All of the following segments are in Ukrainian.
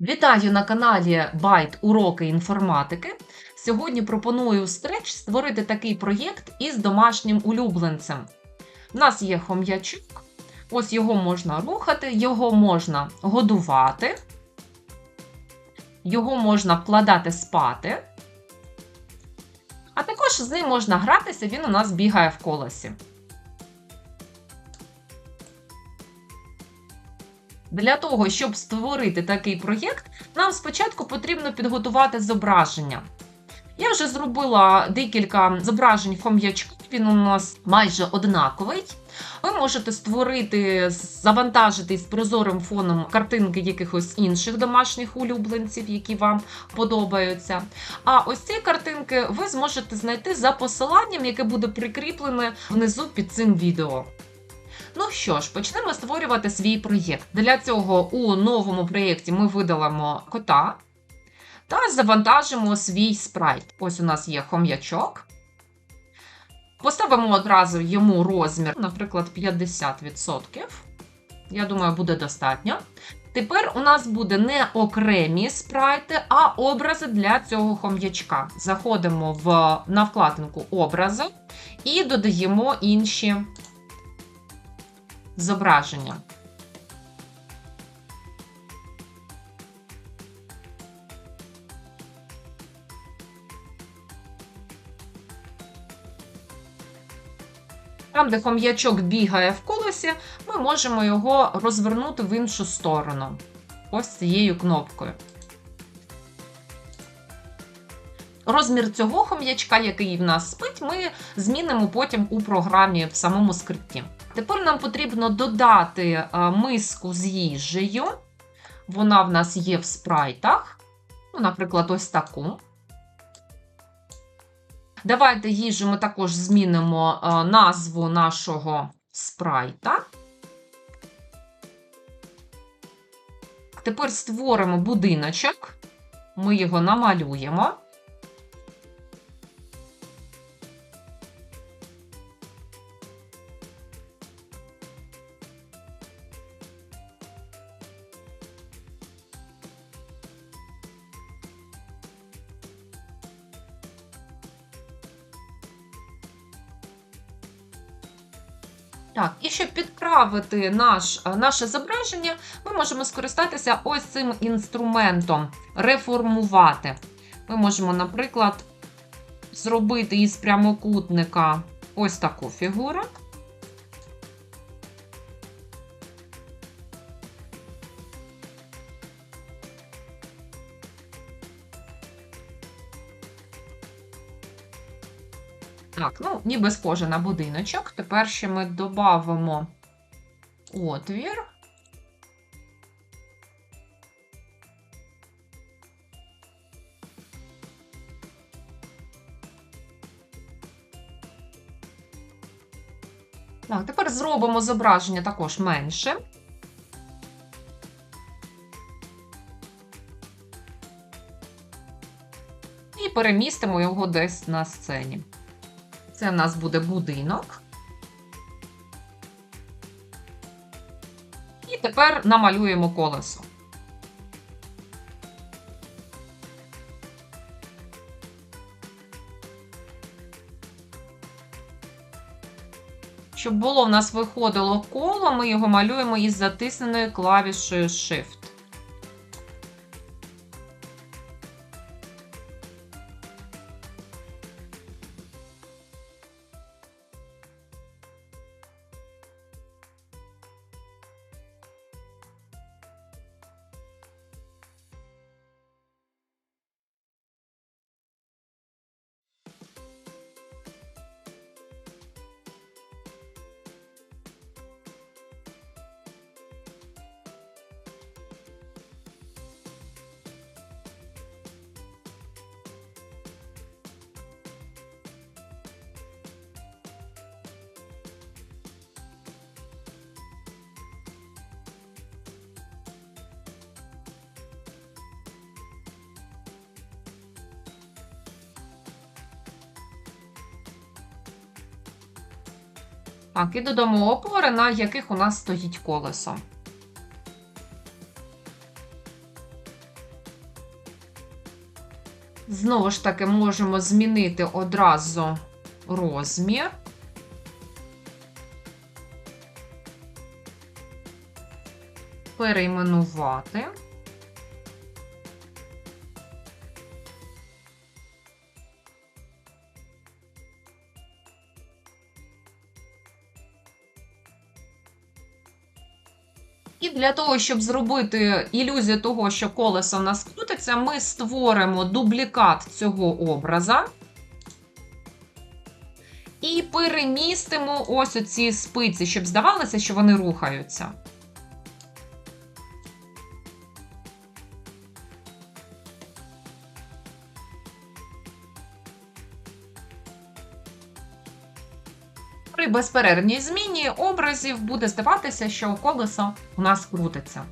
Вітаю на каналі Байт Уроки інформатики. Сьогодні пропоную стреч створити такий проєкт із домашнім улюбленцем. У нас є хом'ячок, ось його можна рухати, його можна годувати, його можна вкладати спати, а також з ним можна гратися, він у нас бігає в колесі. Для того, щоб створити такий проєкт, нам спочатку потрібно підготувати зображення. Я вже зробила декілька зображень хом'ячка, він у нас майже однаковий. Ви можете створити, завантажити з прозорим фоном картинки якихось інших домашніх улюбленців, які вам подобаються. А ось ці картинки ви зможете знайти за посиланням, яке буде прикріплене внизу під цим відео. Ну що ж, почнемо створювати свій проєкт. Для цього у новому проєкті ми видалимо кота та завантажимо свій спрайт. Ось у нас є хом'ячок. Поставимо одразу йому розмір, наприклад, 50%. Я думаю, буде достатньо. Тепер у нас буде не окремі спрайти, а образи для цього хом'ячка. Заходимо в, на вкладинку образи і додаємо інші зображення. Там, де хом'ячок бігає в колесі, ми можемо його розвернути в іншу сторону. Ось цією кнопкою. Розмір цього хом'ячка, який в нас спить, ми змінимо потім у програмі в самому скрипті. Тепер нам потрібно додати е, миску з їжею. Вона в нас є в спрайтах. Ну, Наприклад, ось таку. Давайте їжу ми також змінимо е, назву нашого спрайта. Тепер створимо будиночок. Ми його намалюємо. Так, і щоб підправити наш, наше зображення, ми можемо скористатися ось цим інструментом реформувати. Ми можемо, наприклад, зробити із прямокутника ось таку фігуру. Ну, ніби схоже на будиночок. Тепер ще ми додамо отвір. Так, тепер зробимо зображення також менше. І перемістимо його десь на сцені. Це в нас буде будинок. І тепер намалюємо колесо. Щоб було в нас виходило коло, ми його малюємо із затисненою клавішою Shift. Так, і додамо опори, на яких у нас стоїть колесо. Знову ж таки, можемо змінити одразу розмір. Перейменувати. Для того, щоб зробити ілюзію того, що колесо в нас крутиться, ми створимо дублікат цього образа і перемістимо ось оці спиці, щоб здавалося, що вони рухаються. При безперервній зміні образів буде здаватися, що колесо у нас крутиться.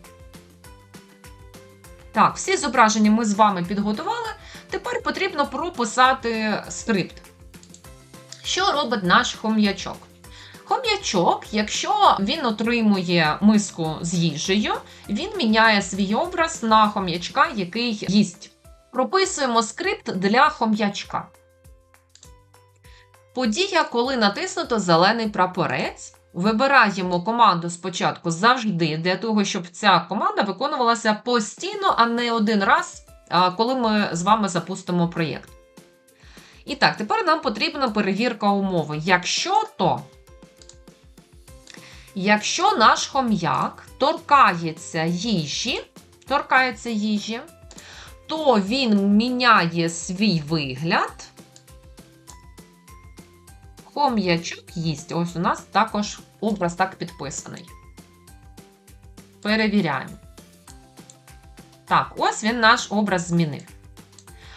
Так, всі зображення ми з вами підготували. Тепер потрібно прописати скрипт. Що робить наш хом'ячок? Хом'ячок, якщо він отримує миску з їжею, він міняє свій образ на хом'ячка, який їсть. Прописуємо скрипт для хом'ячка. Подія, коли натиснуто зелений прапорець. Вибираємо команду спочатку завжди, для того, щоб ця команда виконувалася постійно, а не один раз, коли ми з вами запустимо проєкт. І так, тепер нам потрібна перевірка умови. Якщо то, якщо наш хом'як торкається їжі, торкається їжі, то він міняє свій вигляд. Хом'ячок їсть. Ось у нас також образ так підписаний. Перевіряємо. Так, ось він наш образ змінив.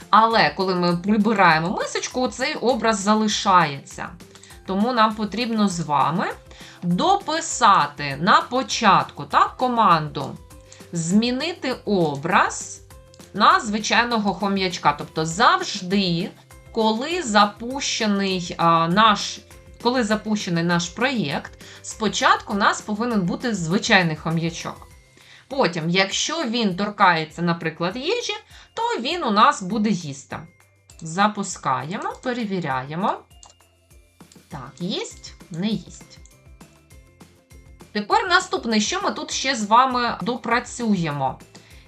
Але коли ми прибираємо мисочку, цей образ залишається. Тому нам потрібно з вами дописати на початку так, команду змінити образ на звичайного хом'ячка. Тобто завжди коли запущений а, наш коли запущений наш проєкт, спочатку у нас повинен бути звичайний хом'ячок. Потім, якщо він торкається, наприклад, їжі, то він у нас буде їсти. Запускаємо, перевіряємо. Так, їсть, не їсть. Тепер наступне, що ми тут ще з вами допрацюємо.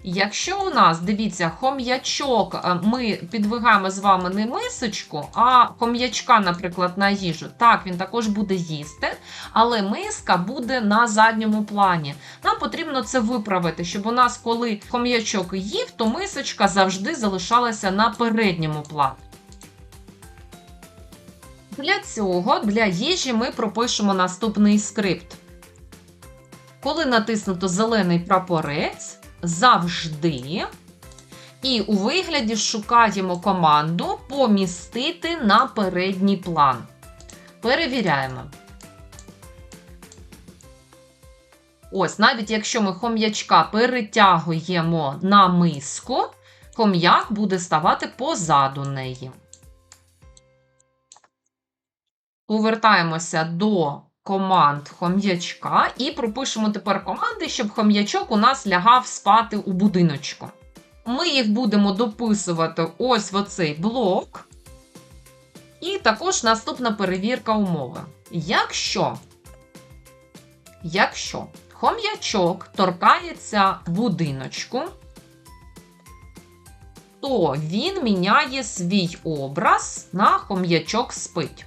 Якщо у нас, дивіться, хом'ячок, е, ми підвигаємо з вами не мисочку, а хом'ячка, наприклад, на їжу. Так, він також буде їсти, але миска буде на задньому плані. Нам потрібно це виправити, щоб у нас, коли хом'ячок їв, то мисочка завжди залишалася на передньому плані. Для цього, для їжі, ми пропишемо наступний скрипт. Коли натиснуто зелений прапорець, завжди. І у вигляді шукаємо команду помістити на передній план. Перевіряємо. Ось, навіть якщо ми хом'ячка перетягуємо на миску, хом'як буде ставати позаду неї. Повертаємося до команд хом'ячка і пропишемо тепер команди, щоб хом'ячок у нас лягав спати у будиночку. Ми їх будемо дописувати ось в оцей блок. І також наступна перевірка умови. Якщо, якщо хом'ячок торкається будиночку, то він міняє свій образ на хом'ячок спить.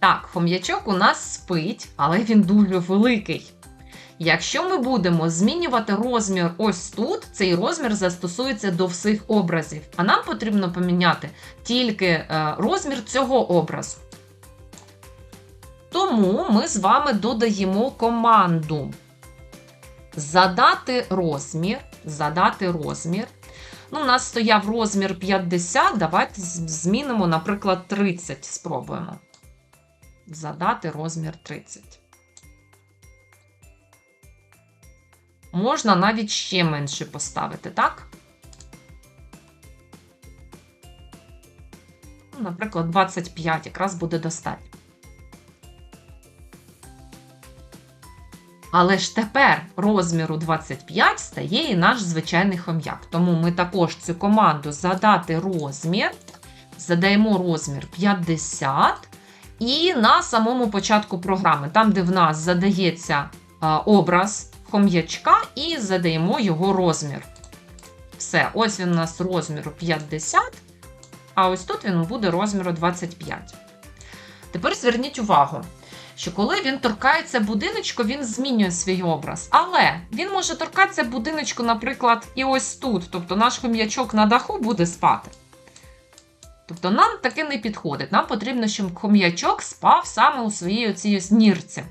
Так, хом'ячок у нас спить, але він дуже великий. Якщо ми будемо змінювати розмір ось тут, цей розмір застосується до всіх образів. А нам потрібно поміняти тільки е, розмір цього образу. Тому ми з вами додаємо команду. Задати розмір. Задати розмір. Ну, У нас стояв розмір 50. Давайте змінимо, наприклад, 30. Спробуємо задати розмір 30. Можна навіть ще менше поставити, так? Ну, наприклад, 25 якраз буде достатньо. Але ж тепер розміру 25 стає і наш звичайний хом'як. Тому ми також цю команду задати розмір, задаємо розмір 50. І на самому початку програми, там, де в нас задається а, образ хом'ячка, і задаємо його розмір. Все, ось він у нас розміру 50, а ось тут він буде розміру 25. Тепер зверніть увагу, що коли він торкається будиночку, він змінює свій образ. Але він може торкатися будиночку, наприклад, і ось тут. Тобто наш хом'ячок на даху буде спати. Тобто нам таке не підходить. Нам потрібно, щоб хом'ячок спав саме у своїй оцій нірці.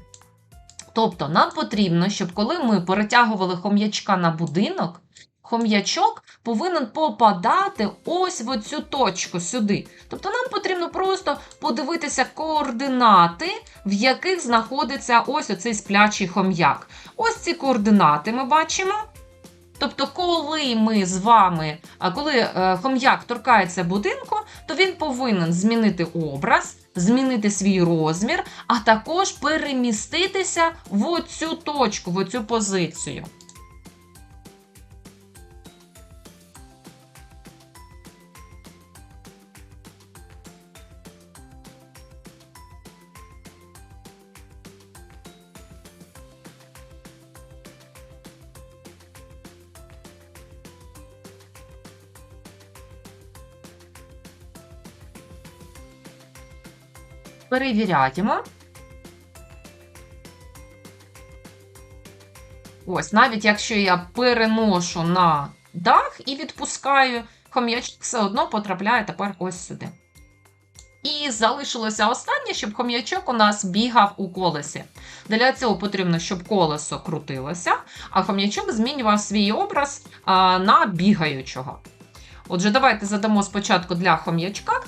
Тобто, нам потрібно, щоб коли ми перетягували хом'ячка на будинок, хом'ячок повинен попадати ось в цю точку сюди. Тобто нам потрібно просто подивитися координати, в яких знаходиться ось оцей сплячий хом'як. Ось ці координати ми бачимо. Тобто, коли ми з вами, коли е, хом'як торкається будинку, то він повинен змінити образ, змінити свій розмір, а також переміститися в оцю точку, в оцю позицію. Перевіряємо. Ось, навіть якщо я переношу на дах і відпускаю, хом'ячок все одно потрапляє тепер ось сюди. І залишилося останнє, щоб хом'ячок у нас бігав у колесі. Для цього потрібно, щоб колесо крутилося, а хом'ячок змінював свій образ на бігаючого. Отже, давайте задамо спочатку для хом'ячка.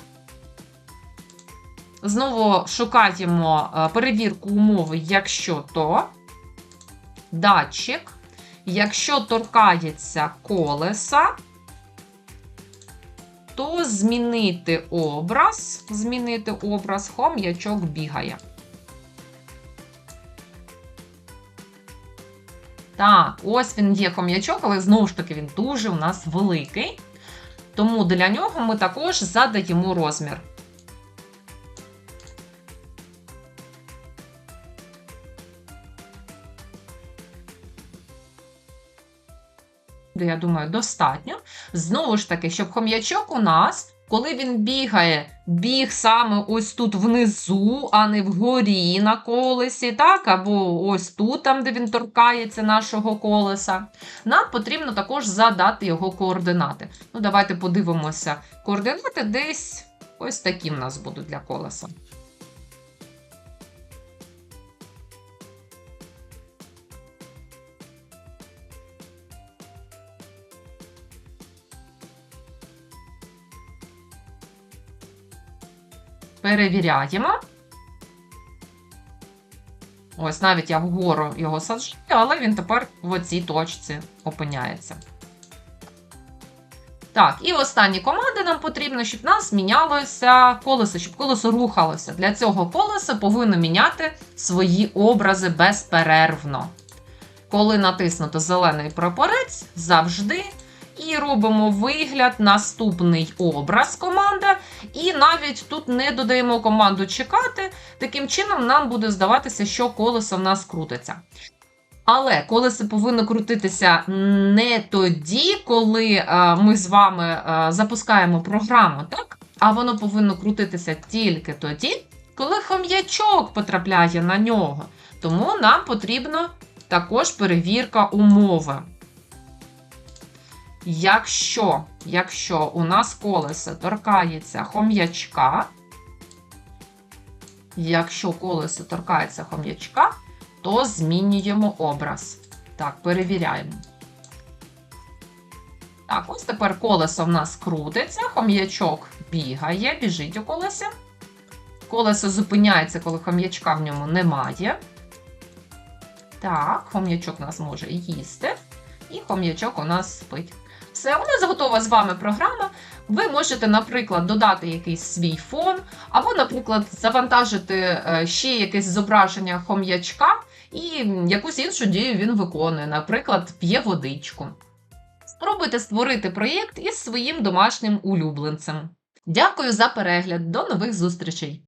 Знову шукаємо е, перевірку умови, якщо то датчик, якщо торкається колеса, то змінити образ, змінити образ, хом'ячок бігає. Так, ось він є хом'ячок, але знову ж таки він дуже у нас великий. Тому для нього ми також задаємо розмір. Я думаю, достатньо. Знову ж таки, щоб хом'ячок у нас, коли він бігає, біг саме ось тут внизу, а не вгорі на колесі, так, або ось тут, там, де він торкається нашого колеса, нам потрібно також задати його координати. Ну, Давайте подивимося. Координати десь ось такі в нас будуть для колеса. Перевіряємо. Ось навіть я вгору його саджу, але він тепер в цій точці опиняється. Так, і останні команди нам потрібно, щоб нас мінялося колесо, щоб колесо рухалося. Для цього колесо повинно міняти свої образи безперервно. Коли натиснуто зелений прапорець, завжди і робимо вигляд, наступний образ команда. І навіть тут не додаємо команду чекати. Таким чином, нам буде здаватися, що колесо в нас крутиться. Але колесо повинно крутитися не тоді, коли е, ми з вами е, запускаємо програму, так? а воно повинно крутитися тільки тоді, коли хом'ячок потрапляє на нього. Тому нам потрібна також перевірка умови. Якщо якщо у нас колесо торкається хом'ячка, якщо колесо торкається хом'ячка, то змінюємо образ. Так, перевіряємо. Так, ось тепер колесо в нас крутиться, хом'ячок бігає, біжить у колесі. Колесо зупиняється, коли хом'ячка в ньому немає. Так, хом'ячок у нас може їсти, і хом'ячок у нас спить. Все, у нас готова з вами програма. Ви можете, наприклад, додати якийсь свій фон, або, наприклад, завантажити е, ще якесь зображення хом'ячка і якусь іншу дію він виконує, наприклад, п'є водичку. Спробуйте створити проєкт із своїм домашнім улюбленцем. Дякую за перегляд, до нових зустрічей!